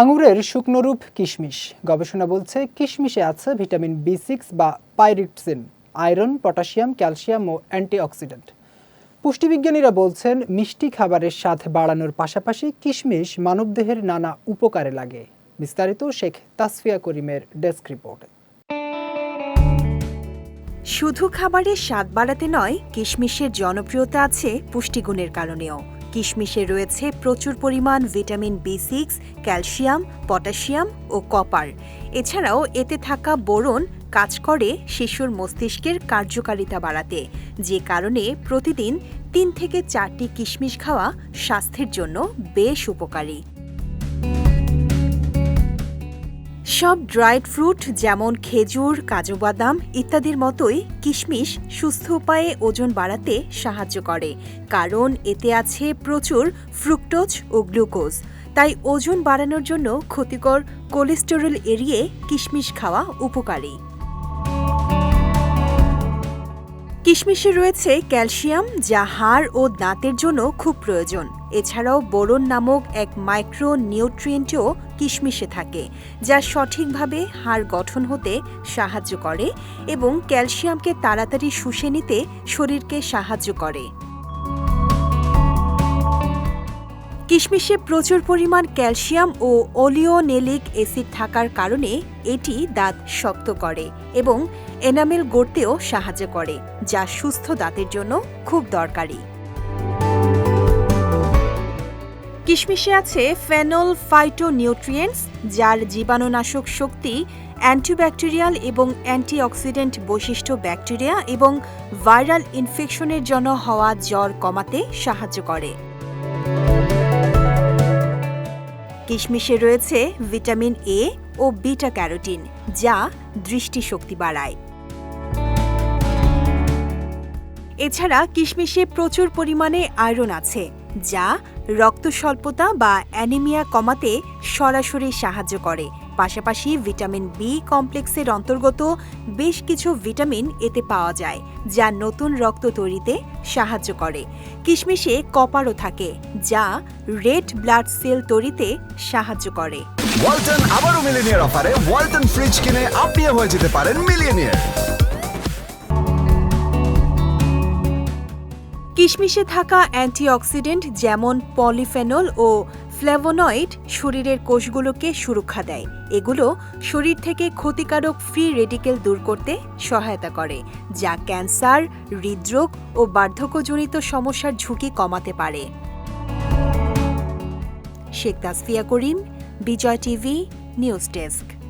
আঙুরের শুকনোরূপ কিশমিশ। গবেষণা বলছে কিশমিশে আছে ভিটামিন বি সিক্স বা পাইরিটসিন আয়রন, পটাশিয়াম, ক্যালসিয়াম ও অ্যান্টিঅক্সিডেন্ট। পুষ্টিবিজ্ঞানীরা বলছেন মিষ্টি খাবারের স্বাদ বাড়ানোর পাশাপাশি কিশমিশ মানবদেহের নানা উপকারে লাগে। বিস্তারিত শেখ তাসফিয়া করিমের ডেস্ক রিপোর্টে। শুধু খাবারের স্বাদ বাড়াতে নয়, কিশমিশের জনপ্রিয়তা আছে পুষ্টিগুণের কারণেও। কিশমিশে রয়েছে প্রচুর পরিমাণ vitamin B six, calcium, potassium ও কপার। এছাড়াও এতে থাকা বোরন কাজ করে শিশুর মস্তিষ্কের কার্যকারিতা বাড়াতে, যে কারণে প্রতিদিন তিন থেকে চারটি কিশমিশ খাওয়া স্বাস্থ্যের জন্য বেশ উপকারী। সব ড্রাইড ফ্রুট যেমন খেজুর, কাজু বাদাম ইত্যাদির মতোই কিশমিশ সুস্থ উপায়ে ওজন বাড়াতে সাহায্য করে, কারণ এতে আছে প্রচুর ফ্রুক্টোজ ও গ্লুকোজ। তাই ওজন বাড়ানোর জন্য ক্ষতিকর কোলেস্টেরল এড়িয়ে কিশমিশ খাওয়া উপকারী। কিশমিশে রয়েছে ক্যালসিয়াম, যা হাড় ও দাঁতের জন্য খুব প্রয়োজন। এছাড়াও বোরন নামক এক মাইক্রো নিউট্রিয়েন্টও কিশমিশে থাকে, যা সঠিকভাবে হাড় গঠন হতে সাহায্য করে এবং ক্যালসিয়ামকে তাড়াতাড়ি শুষে নিতে শরীরকে সাহায্য করে। কিশমিশে প্রচুর পরিমাণ ক্যালসিয়াম ও অলিওনেলিক অ্যাসিড থাকার কারণে এটি দাঁত শক্ত করে এবং এনামেল গড়তেও সাহায্য করে, যা সুস্থ দাঁতের জন্য খুব দরকারি। কিশমিশে আছে ফেনল ফাইটোনিউট্রিয়েন্টস যার জীবাণুনাশক শক্তি অ্যান্টিব্যাকটেরিয়াল এবং অ্যান্টিঅক্সিডেন্ট বৈশিষ্ট্য ব্যাকটেরিয়া এবং ভাইরাল ইনফেকশনের জন্য হওয়া জ্বর কমাতে সাহায্য করে। কিশমিশে রয়েছে ভিটামিন এ ও বিটা ক্যারোটিন, যা দৃষ্টিশক্তি বাড়ায়। এছাড়া কিশমিশে প্রচুর পরিমাণে আয়রন আছে, যা রক্ত স্বল্পতা বা অ্যানিমিয়া কমাতে সরাসরি সাহায্য করে। পাশাপাশি ভিটামিন বি কমপ্লেক্সের অন্তর্গত বেশ কিছু ভিটামিন এতে পাওয়া যায় যা নতুন রক্ত তৈরিতে সাহায্য করে। কিশমিশে কপারও থাকে যা রেড ব্লাড সেল তৈরিতে সাহায্য করে। ওয়ালটন আবারও মিলিনিয়ার অফারে ওয়ালটন ফ্রিজ কিনে আপনিও হয়ে যেতে পারেন মিলিয়নিয়ার। কিশমিশে থাকা অ্যান্টিঅক্সিডেন্ট যেমন পলিফেনল ও ফ্ল্যাভোনয়েড শরীরের কোষগুলোকে সুরক্ষা দেয়। এগুলো শরীর থেকে ক্ষতিকারক ফ্রি রেডিকেল দূর করতে সহায়তা করে, যা ক্যান্সার, হৃদরোগ ও বার্ধক্যজনিত সমস্যার ঝুঁকি কমাতে পারে। Sheikh Tasfia Karim, Bijoy TV, news desk.